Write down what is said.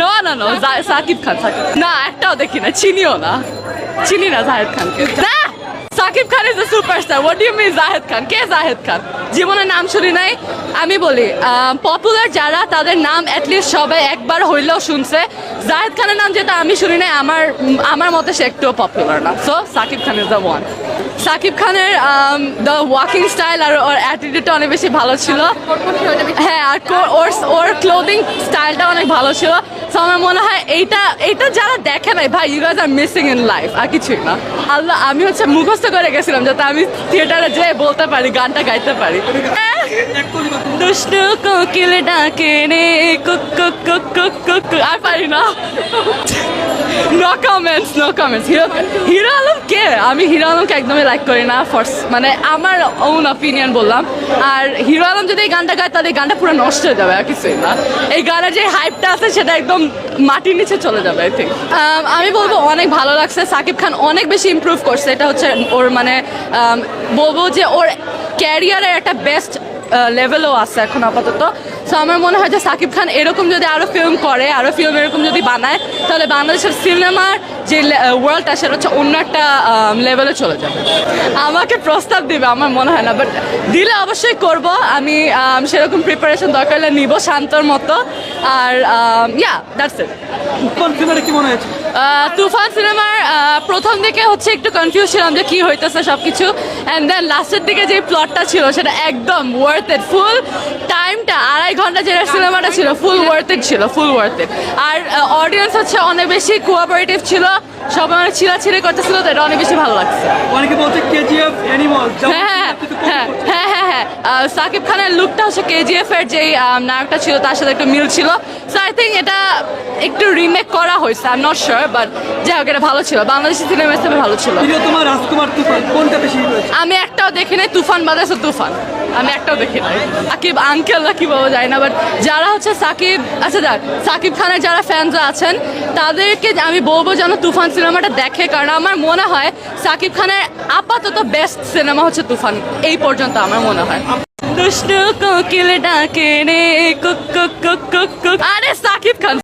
No, না, no Shakib Khan, Shakib না, একটাও দেখি না, চিনিও না। চিনি না জাহেদ খানকে Shakib Khan is a superstar what you mean Zahed Khan? কে জাহেদ খান? জীবনে নাম শুনি নাই, আমি বলি পপুলার যারা, তাদের নাম অ্যাটলিস্ট সবাই একবার হইলেও শুনছে। জাহেদ খানের নাম যেটা আমি শুনি নাই, আমার আমার মতে সে একটুও পপুলার না। So Shakib Khan is the one Shakib খানের দ্য ওয়াকিং স্টাইল আর ওর অ্যাটিটিউডটা অনেক বেশি ভালো ছিল। হ্যাঁ আর ওর ওর ক্লোদিং স্টাইলটা অনেক ভালো ছিল। তো আমার মনে হয় এইটা এইটা যারা দেখে নাই ভাই you guys are missing in life আর কিছুই না। আল্লাহ আমি হচ্ছে মুখস্থ করে গেছিলাম যাতে আমি থিয়েটারে যেয়ে বলতে পারি গানটা গাইতে পারি। দুষ্টু কোকিল ডাকে রে কুক কুক কুক কুক কুক কুক। আর পারি না। No comments no comments Hero Hero Alam কে আমি হিরো আলমকে একদমই লাইক করি না ফর্স মানে আমার ওন অপিনিয়ন বললাম। আর হিরো আলম যদি এই গানটা গায়, তাহলে গানটা পুরো নষ্ট হয়ে যাবে, আর কিছুই না। এই গানের যে হাইপটা আছে, সেটা একদম মাটির নিচে চলে যাবে আই থিঙ্ক আমি বলব অনেক ভালো লাগছে। সাকিব খান অনেক বেশি ইমপ্রুভ করছে। এটা হচ্ছে ওর মানে বলব যে ওর ক্যারিয়ারের একটা বেস্ট লেভেলও আছে এখন আপাতত। সো আমার মনে হয় যে সাকিব খান এরকম যদি আরও ফিল্ম করে আরও ফিল্ম এরকম যদি বানায় তাহলে বাংলাদেশের সিনেমার যে ওয়ার্ল্ডটা সেটা হচ্ছে অন্য একটা লেভেলে চলে যাবে। আমাকে প্রস্তাব দিবে আমার মনে হয় না বাট দিলে অবশ্যই করব। আমি সেরকম প্রিপারেশন দরকার হলে নিব শান্তর মতো। আর ইয়া দ্যাটস ইট কোন কি মনে হয়েছে? তুফান সিনেমার আহ, প্রথম দিকে হচ্ছে একটু কনফিউজ ছিলাম যে কি হইতেছে সবকিছু অ্যান্ড দেন লাস্টের দিকে যে প্লটটা ছিল সেটা একদম ওয়ার্থ ইট ফুল টাইমটা আড়াই ঘণ্টা যেটা সিনেমাটা ছিল ফুল ওয়ার্থ ইট ছিল ফুল ওয়ার্থ ইট আর অডিয়েন্স হচ্ছে অনেক বেশি কোঅপারেটিভ ছিল সবাই অনেক ছিঁড়াছিঁড়ি করতেছিল তো এটা অনেক বেশি ভালো লাগছে। অনেকে বলছে কেজিএফ অ্যানিমাল হ্যাঁ হ্যাঁ হ্যাঁ হ্যাঁ হ্যাঁ আহ, সাকিব খানের লুকটা হচ্ছে কেজিএফ এর যেই নায়কটা ছিল তার সাথে একটু মিল ছিল। সো আই থিঙ্ক এটা একটু রিমেক করা হয়েছে আই নট শিওর বাট যাই হোক এটা ভালো ছিল। বাংলাদেশি সিনেমা হিসেবে ভালো ছিল। তোমার রাজকুমার তুফান কোনটা বেশি আমি একটাও দেখি নাই তুফান বাজাইছে তুফান। আমি একটাও দেখি নাই। সাকিব আঙ্কেল না কি বলব যায় না বাট যারা হচ্ছে সাকিব আচ্ছা যাক সাকিব খানের যারা ফ্যানরা আছেন তাদেরকে আমি বলব যেন তুফান সিনেমাটা দেখে কারণ আমার মনে হয় সাকিব খানের আপাতত বেস্ট সিনেমা হচ্ছে তুফান এই পর্যন্ত আমার মনে হয়। দুষ্টু কোকিল ডাকে রে কুক কুক কুক কুক কুক। আরে সাকিব খান।